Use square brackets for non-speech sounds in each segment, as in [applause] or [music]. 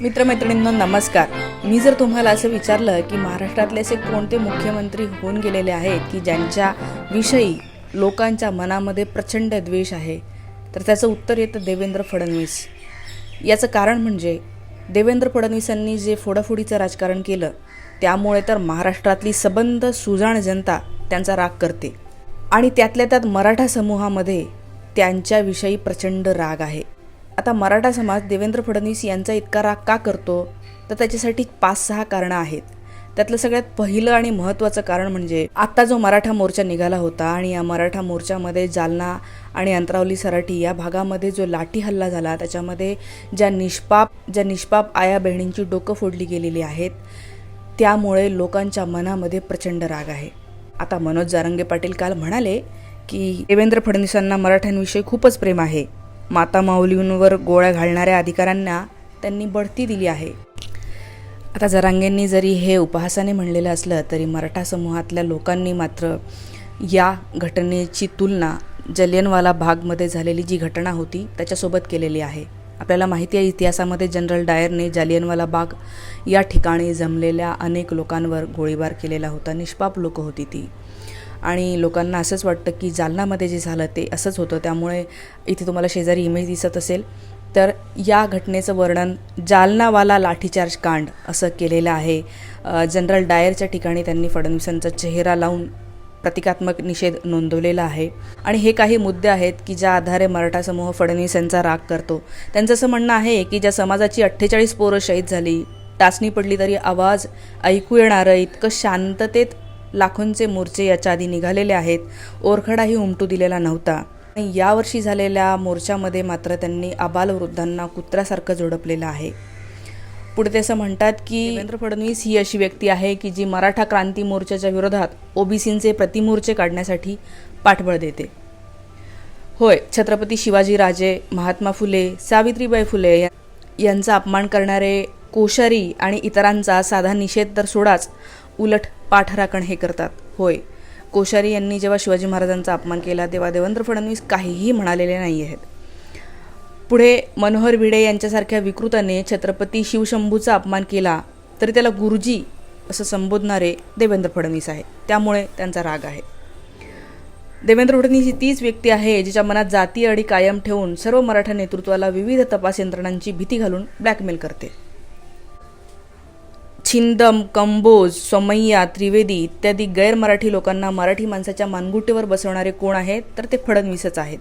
मित्रमैत्रिणींनो नमस्कार. मी जर तुम्हाला असं विचारलं की महाराष्ट्रातले असे कोणते मुख्यमंत्री होऊन गेलेले आहेत की ज्यांच्या विषयी लोकांच्या मनामध्ये प्रचंड द्वेष आहे? तर त्याचं उत्तर येतं देवेंद्र फडणवीस. याचं कारण म्हणजे देवेंद्र फडणवीसांनी जे फोडाफोडीचं राजकारण केलं त्यामुळे तर महाराष्ट्रातली सबंध सुजाण जनता त्यांचा राग करते. आणि त्यातल्या त्यात मराठा समूहामध्ये त्यांच्याविषयी प्रचंड राग आहे. आता मराठा समाज देवेंद्र फडणवीस यांचा इतका राग का करतो? तर त्याच्यासाठी पाच सहा कारणं आहेत. त्यातलं सगळ्यात पहिलं आणि महत्त्वाचं कारण म्हणजे आत्ता जो मराठा मोर्चा निघाला होता आणि या मराठा मोर्चामध्ये जालना आणि अंतरावली सराठी या भागामध्ये जो लाठी हल्ला झाला त्याच्यामध्ये ज्या निष्पाप ज्या निष्पाप आया बहिणींची डोकं फोडली गेलेली आहेत त्यामुळे लोकांच्या मनामध्ये प्रचंड राग आहे. आता मनोज जारंगे पाटील काल म्हणाले की देवेंद्र फडणवीसांना मराठ्यांविषयी खूपच प्रेम आहे. माता माऊलींवर गोळ्या घालणाऱ्या अधिकाऱ्यांना त्यांनी बढती दिली आहे. आता जरांगेंनी जरी हे उपहासाने म्हणलेलं असलं तरी मराठा समूहातल्या लोकांनी मात्र या घटनेची तुलना जलियनवाला भागमध्ये झालेली जी घटना होती त्याच्यासोबत केलेली आहे. आपल्याला माहिती आहे इतिहासामध्ये जनरल डायरने जालियनवाला बाग या ठिकाणी जमलेल्या अनेक लोकांवर गोळीबार केलेला होता. निष्पाप लोकं होती ती. आणि लोकांना असंच वाटतं की जालनामध्ये जे झालं ते असंच होतं. त्यामुळे इथे तुम्हाला शेजारी इमेज दिसत असेल. तर या घटनेचं वर्णन जालनावाला लाठीचार्ज कांड असं केलेलं आहे. जनरल डायरच्या ठिकाणी त्यांनी फडणवीसांचा चेहरा लावून प्रतिकात्मक निषेध नोंदवलेला आहे. आणि हे काही मुद्दे आहेत की ज्या आधारे मराठा समूह फडणवीस यांचा राग करतो. त्यांचं असं म्हणणं आहे की ज्या समाजाची अठ्ठेचाळीस पोरं शहीद झाली टाचणी पडली तरी आवाज ऐकू येणारं इतकं शांततेत लाखोंचे मोर्चे याच्या आधी निघालेले आहेत. ओरखडाही उमटू दिलेला नव्हता. आणि यावर्षी झालेल्या मोर्चामध्ये मात्र त्यांनी आबालवृद्धांना कुत्र्यासारखं झोडपलेलं आहे. पुढे ते असं म्हणतात की देवेंद्र फडणवीस ही अशी व्यक्ती आहे की जी मराठा क्रांती मोर्चाच्या विरोधात ओबीसींचे प्रतिमोर्चे काढण्यासाठी पाठबळ देते. होय छत्रपती शिवाजीराजे महात्मा फुले सावित्रीबाई फुले यांचा अपमान करणारे कोशारी आणि इतरांचा साधा निषेध तर सोडाच उलट पाठराखण हे करतात. होय. कोश्यारी यांनी जेव्हा शिवाजी महाराजांचा अपमान केला तेव्हा देवेंद्र फडणवीस काहीही म्हणालेले नाही आहेत. पुढे मनोहर भिडे यांच्यासारख्या विकृताने छत्रपती शिवशंभूचा अपमान केला तरी त्याला गुरुजी असं संबोधणारे देवेंद्र फडणवीस आहे त्यामुळे त्यांचा राग आहे. देवेंद्र फडणवीस ही तीच व्यक्ती आहे जिच्या मनात जाती अडी कायम ठेवून सर्व मराठा नेतृत्वाला विविध तपास यंत्रणांची भीती घालून ब्लॅकमेल करते. छिंदम कंबोज सोमय्या त्रिवेदी इत्यादी गैर मराठी लोकांना मराठी माणसाच्या मानगुटीवर बसवणारे कोण आहेत तर ते फडणवीसच आहेत.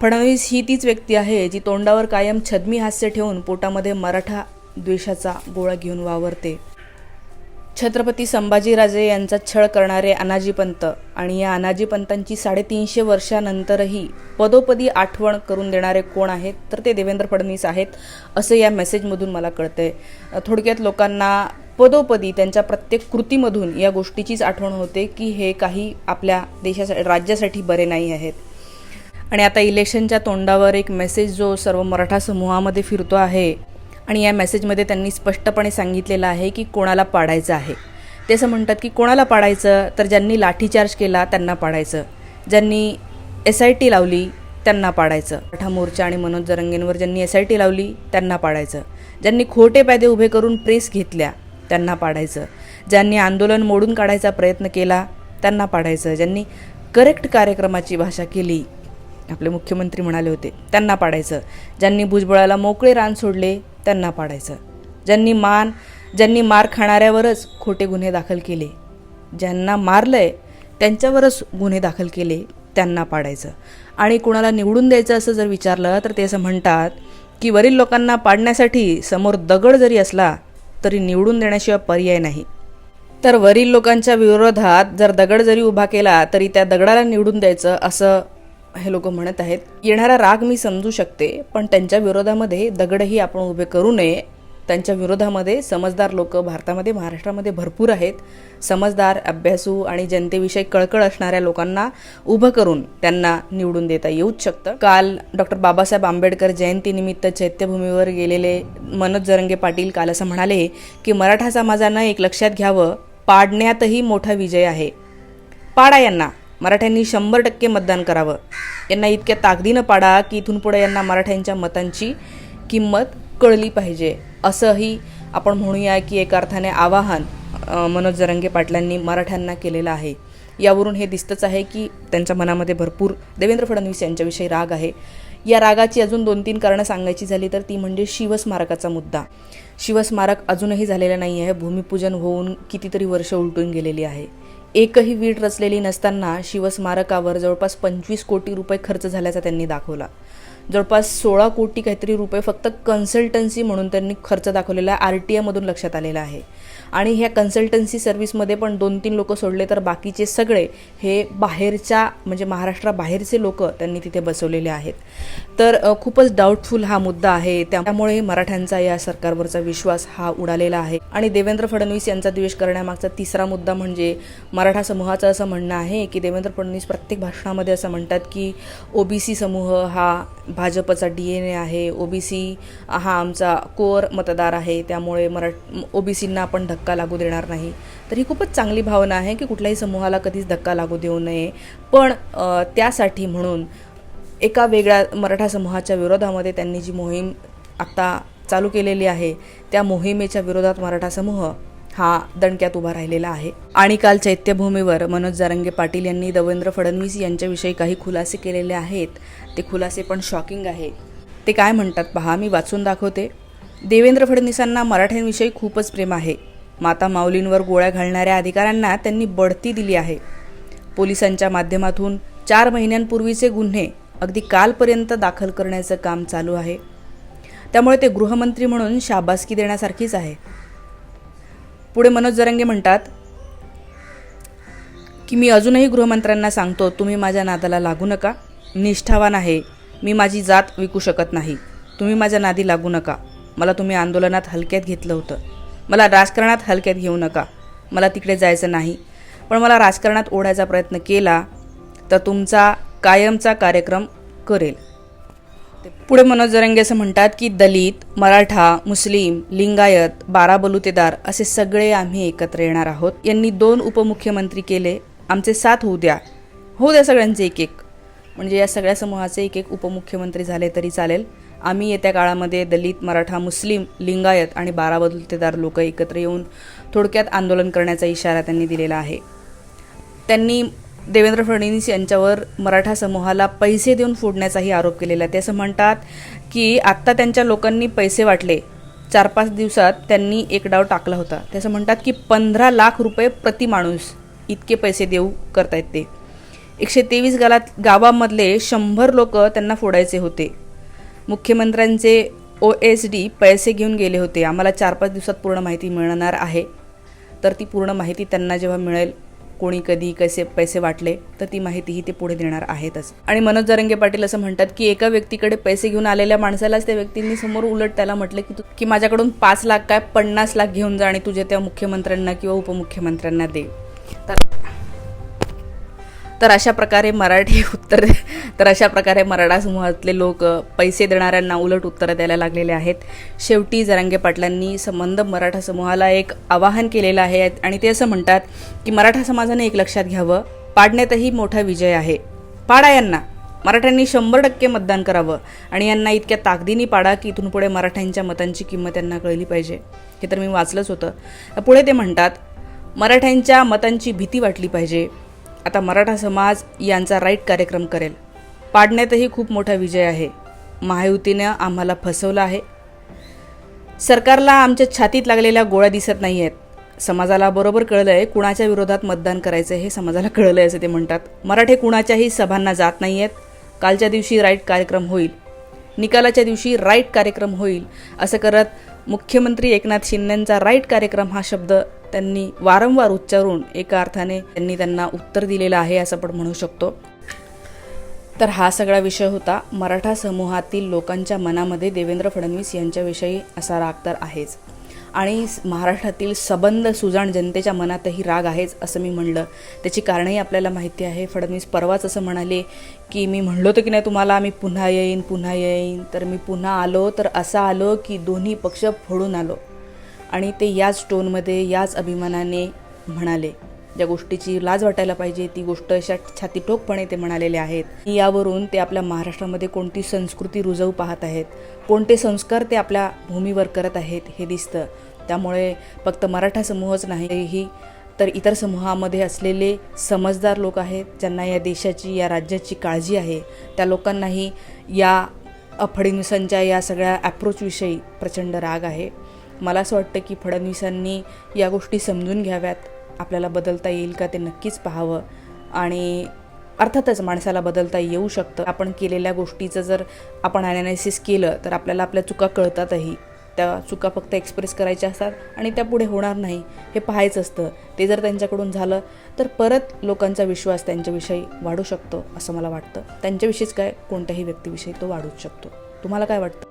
फडणवीस ही तीच व्यक्ती आहे जी तोंडावर कायम छदमी हास्य ठेवून पोटामध्ये मराठा द्वेषाचा गोळा घेऊन वावरते. छत्रपती संभाजीराजे यांचा छळ करणारे अनाजीपंत आणि या अनाजीपंतांची साडेतीनशे वर्षानंतरही पदोपदी आठवण करून देणारे कोण आहेत तर ते देवेंद्र फडणवीस आहेत असं या मेसेजमधून मला कळतंय. थोडक्यात लोकांना पदोपदी त्यांच्या प्रत्येक कृतीमधून या गोष्टीचीच आठवण होते की हे काही आपल्या देशासाठी राज्यासाठी बरे नाही आहेत. आणि आता इलेक्शनच्या तोंडावर एक मेसेज जो सर्व मराठा समूहामध्ये फिरतो आहे आणि या मेसेजमध्ये त्यांनी स्पष्टपणे सांगितलेलं आहे की कोणाला पाडायचं आहे. ते असं म्हणतात की कोणाला पाडायचं? तर ज्यांनी लाठीचार्ज केला त्यांना पाडायचं. ज्यांनी एस आय टी लावली त्यांना पाडायचं. मराठा मोर्चा आणि मनोज जरंगेंवर ज्यांनी एस आय टी लावली त्यांना पाडायचं. ज्यांनी खोटे पायदे उभे करून प्रेस घेतल्या त्यांना पाडायचं. ज्यांनी आंदोलन मोडून काढायचा प्रयत्न केला त्यांना पाडायचं. ज्यांनी करेक्ट कार्यक्रमाची भाषा केली आपले मुख्यमंत्री म्हणाले होते त्यांना पाडायचं. ज्यांनी भुजबळाला मोकळे रान सोडले त्यांना पाडायचं. ज्यांनी मान ज्यांनी मार खाणाऱ्यावरच खोटे गुन्हे दाखल केले ज्यांना मारलंय त्यांच्यावरच गुन्हे दाखल केले त्यांना पाडायचं. आणि कुणाला निवडून द्यायचं असं जर विचारलं तर ते असं म्हणतात की वरील लोकांना पाडण्यासाठी समोर दगड जरी असला तरी निवडून देण्याशिवाय पर्याय नाही. तर वरील लोकांच्या विरोधात जर दगड जरी उभा केला तरी त्या दगडाला निवडून द्यायचं असं हे लोक म्हणत आहेत येणारा राग मी समजू शकते पण त्यांच्या विरोधामध्ये दगडही आपण उभे करू नये. त्यांच्या विरोधामध्ये समजदार लोक भारतामध्ये महाराष्ट्रामध्ये भरपूर आहेत. समजदार अभ्यासू आणि जनतेविषयी कळकळ असणाऱ्या लोकांना उभं करून त्यांना निवडून देता येऊच शकतं. काल डॉक्टर बाबासाहेब आंबेडकर जयंतीनिमित्त चैत्यभूमीवर गेलेले मनोज जरंगे पाटील काल असं म्हणाले की मराठा समाजानं एक लक्षात घ्यावं पाडण्यातही मोठा विजय आहे. पाडा यांना. मराठ्यांनी शंभर टक्के मतदान करावं. यांना इतक्या ताकदीनं पाडा की इथून पुढे यांना मराठ्यांच्या मतांची किंमत कळली पाहिजे. असंही आपण म्हणूया की एका अर्थाने आवाहन मनोज जरंगे पाटलांनी मराठ्यांना केलेलं आहे. यावरून हे दिसतंच आहे की त्यांच्या मनामध्ये भरपूर देवेंद्र फडणवीस यांच्याविषयी राग आहे. या रागाची अजून दोन तीन कारणं सांगायची झाली तर ती म्हणजे शिवस्मारकाचा मुद्दा. शिवस्मारक अजूनही झालेलं नाही आहे भूमिपूजन होऊन कितीतरी वर्ष उलटून गेलेली आहे. एकही वीट रचलेली नसताना शिवस्मारकावर जवळपास पंचवीस कोटी रुपये खर्च झाल्याचा त्यांनी दाखवला. जवळपास सोळा कोटी काहीतरी रुपये फक्त कन्सल्टन्सी म्हणून त्यांनी खर्च दाखवलेला आर टी आयमधून लक्षात आलेला आहे. आणि ह्या कन्सल्टन्सी सर्व्हिसमध्ये पण दोन तीन लोक सोडले तर बाकीचे सगळे हे बाहेरच्या म्हणजे महाराष्ट्राबाहेरचे लोक त्यांनी तिथे बसवलेले आहेत. तर खूपच डाऊटफुल हा मुद्दा आहे. त्यामुळे मराठ्यांचा या सरकारवरचा विश्वास हा उडालेला आहे. आणि देवेंद्र फडणवीस यांचा द्वेष करण्यामागचा तिसरा मुद्दा म्हणजे मराठा समूहाचं असं म्हणणं आहे की देवेंद्र फडणवीस प्रत्येक भाषणामध्ये असं म्हणतात की ओबीसी समूह हा भाजपचा डी एन ए आहे ओबीसी हा आमचा कोअर मतदार आहे त्यामुळे मराठ ओबीसींना आपण धक्का लागू देणार नाही. तर ही खूपच चांगली भावना आहे की कुठल्याही समूहाला कधीच धक्का लागू देऊ नये. पण त्यासाठी म्हणून एका वेगळ्या मराठा समूहाच्या विरोधामध्ये त्यांनी जी मोहीम आत्ता चालू केलेली आहे त्या मोहिमेच्या विरोधात मराठा समूह हा दणक्यात उभा राहिलेला आहे. आणि काल चैत्यभूमीवर मनोज जारंगे पाटील यांनी देवेंद्र फडणवीस यांच्याविषयी काही खुलासे केलेले आहेत. ते खुलासे पण शॉकिंग आहे ते काय म्हणतात पहा मी वाचून दाखवते. देवेंद्र फडणवीसांना मराठ्यांविषयी खूपच प्रेम आहे. माता माऊलींवर गोळ्या घालणाऱ्या अधिकाऱ्यांना त्यांनी बढती दिली आहे. पोलिसांच्या माध्यमातून चार महिन्यांपूर्वीचे गुन्हे अगदी कालपर्यंत दाखल करण्याचं काम चालू आहे. त्यामुळे ते गृहमंत्री म्हणून शाबासकी देण्यासारखीच आहे. पुढे मनोज जरंगे म्हणतात की मी अजूनही गृहमंत्र्यांना सांगतो तुम्ही माझ्या नादाला लागू नका. निष्ठावान आहे. मी माझी जात विकू शकत नाही. तुम्ही माझ्या नादी लागू नका. मला तुम्ही आंदोलनात हलक्यात घेतलं होतं. मला राजकारणात हलक्यात घेऊ नका. मला तिकडे जायचं नाही. पण मला राजकारणात ओढायचा प्रयत्न केला तर तुमचा कायमचा कार्यक्रम करेल. पुढे मनोज जरंगे असं म्हणतात की दलित मराठा मुस्लिम लिंगायत बारा बलुतेदार असे सगळे आम्ही एकत्र येणार आहोत. यांनी दोन उपमुख्यमंत्री केले. आमचे साथ होऊ द्या. होऊ द्या सगळ्यांचे एक एक. म्हणजे या सगळ्या समूहाचे एक एक उपमुख्यमंत्री झाले तरी चालेल. आम्ही येत्या काळामध्ये दलित मराठा मुस्लिम लिंगायत आणि बारा बदलतेदार लोक एकत्र येऊन थोडक्यात आंदोलन करण्याचा इशारा त्यांनी दिलेला आहे. त्यांनी देवेंद्र फडणवीस यांच्यावर मराठा समूहाला पैसे देऊन फोडण्याचाही आरोप केलेला आहे. ते असं म्हणतात की आत्ता त्यांच्या लोकांनी पैसे वाटले. चार पाच दिवसात त्यांनी एक डाव टाकला होता. ते असं म्हणतात की पंधरा लाख रुपये प्रति माणूस इतके पैसे देऊ करतायत ते. एकशे तेवीस गावात गावामधले शंभर लोक त्यांना फोडायचे होते. मुख्यमंत्र्यांचे ओ एस डी पैसे घेऊन गेले होते. आम्हाला चार पाच दिवसात पूर्ण माहिती मिळणार आहे. तर ती पूर्ण माहिती त्यांना जेव्हा मिळेल कोणी कधी कसे पैसे वाटले तर ती माहितीही ते पुढे देणार आहेतच. आणि मनोज जरंगे पाटील असं म्हणतात की एका व्यक्तीकडे पैसे घेऊन आलेल्या माणसालाच त्या व्यक्तींनी समोर उलट त्याला म्हटलं की तू की माझ्याकडून पाच लाख काय पन्नास लाख घेऊन जा आणि तुझे त्या मुख्यमंत्र्यांना किंवा उपमुख्यमंत्र्यांना दे. तर तर अशा प्रकारे मराठी [laughs] उत्तर तर अशा प्रकारे मराठा समूहातले लोक पैसे देणाऱ्यांना उलट उत्तरं द्यायला लागलेले आहेत. शेवटी जरांगे पाटलांनी संबंध मराठा समूहाला एक आवाहन केलेलं आहे आणि ते असं म्हणतात की मराठा समाजाने एक लक्षात घ्यावं पाडण्यातही मोठा विजय आहे. पाडा यांना. मराठ्यांनी शंभर टक्के मतदान करावं आणि यांना इतक्या ताकदीने पाडा की इथून पुढे मराठ्यांच्या मतांची किंमत त्यांना कळली पाहिजे. हे तर मी वाचलंच होतं. पुढे ते म्हणतात मराठ्यांच्या मतांची भीती वाटली पाहिजे. आता मराठा समाज यांचा राईट कार्यक्रम करेल. पाडण्यातही खूप मोठा विजय आहे. महायुतीनं आम्हाला फसवलं आहे. सरकारला आमच्या छातीत लागलेल्या गोळ्या दिसत नाही आहेत समाजाला बरोबर कळलं आहे कुणाच्या विरोधात मतदान करायचं हे समाजाला कळलं आहे असं ते म्हणतात. मराठे कुणाच्याही सभांना जात नाही आहेत कालच्या दिवशी राईट कार्यक्रम होईल. निकालाच्या दिवशी राईट कार्यक्रम होईल असं करत मुख्यमंत्री एकनाथ शिंदेचा राईट कार्यक्रम हा शब्द त्यांनी वारंवार उच्चारून एका अर्थाने त्यांनी त्यांना उत्तर दिलेलं आहे असं आपण म्हणू शकतो. तर हा सगळा विषय होता. मराठा समूहातील लोकांच्या मनामध्ये देवेंद्र फडणवीस यांच्याविषयी असा राग तर आहेच. आणि महाराष्ट्रातील सबंध सुजाण जनतेच्या मनातही राग आहेच असं मी म्हणलं. त्याची कारणंही आपल्याला माहिती आहे. फडणवीस परवाच असं म्हणाले की मी म्हणलो होतं की नाही तुम्हाला मी पुन्हा येईन पुन्हा येईन. तर मी पुन्हा आलो तर असं आलो की दोन्ही पक्ष फोडून आलो. आणि ते याच टोनमध्ये याच अभिमानाने म्हणाले. ज्या गोष्टीची लाज वाटायला पाहिजे ती गोष्ट अशा छाती ठोकपणे ते म्हणालेले आहेत. यावरून ते आपल्या महाराष्ट्रामध्ये कोणती संस्कृती रुजवू पाहत आहेत कोणते संस्कार ते आपल्या भूमीवर करत आहेत हे दिसतं. त्यामुळे फक्त मराठा समूहच नाही ही तर इतर समूहामध्ये असलेले समजदार लोक आहेत ज्यांना या देशाची या राज्याची काळजी आहे त्या लोकांनाही या फडणवीसांच्या या सगळ्या ॲप्रोचविषयी प्रचंड राग आहे. मला असं वाटतं की फडणवीसांनी या गोष्टी समजून घ्याव्यात. आपल्याला बदलता येईल का ते नक्कीच पाहावं. आणि अर्थातच माणसाला बदलता येऊ शकतं. आपण केलेल्या गोष्टीचं जर आपण ॲनालिसिस केलं तर आपल्याला आपल्या चुका कळतातही. त्या चुका फक्त एक्सप्रेस करायच्या असतात आणि त्या पुढे होणार नाही. हे पाहायचं असतं. ते जर त्यांच्याकडून झालं तर परत लोकांचा विश्वास त्यांच्याविषयी वाढू शकतो असं मला वाटतं. त्यांच्याविषयीच काय कोणत्याही व्यक्तीविषयी तो वाढूच शकतो. तुम्हाला काय वाटतं?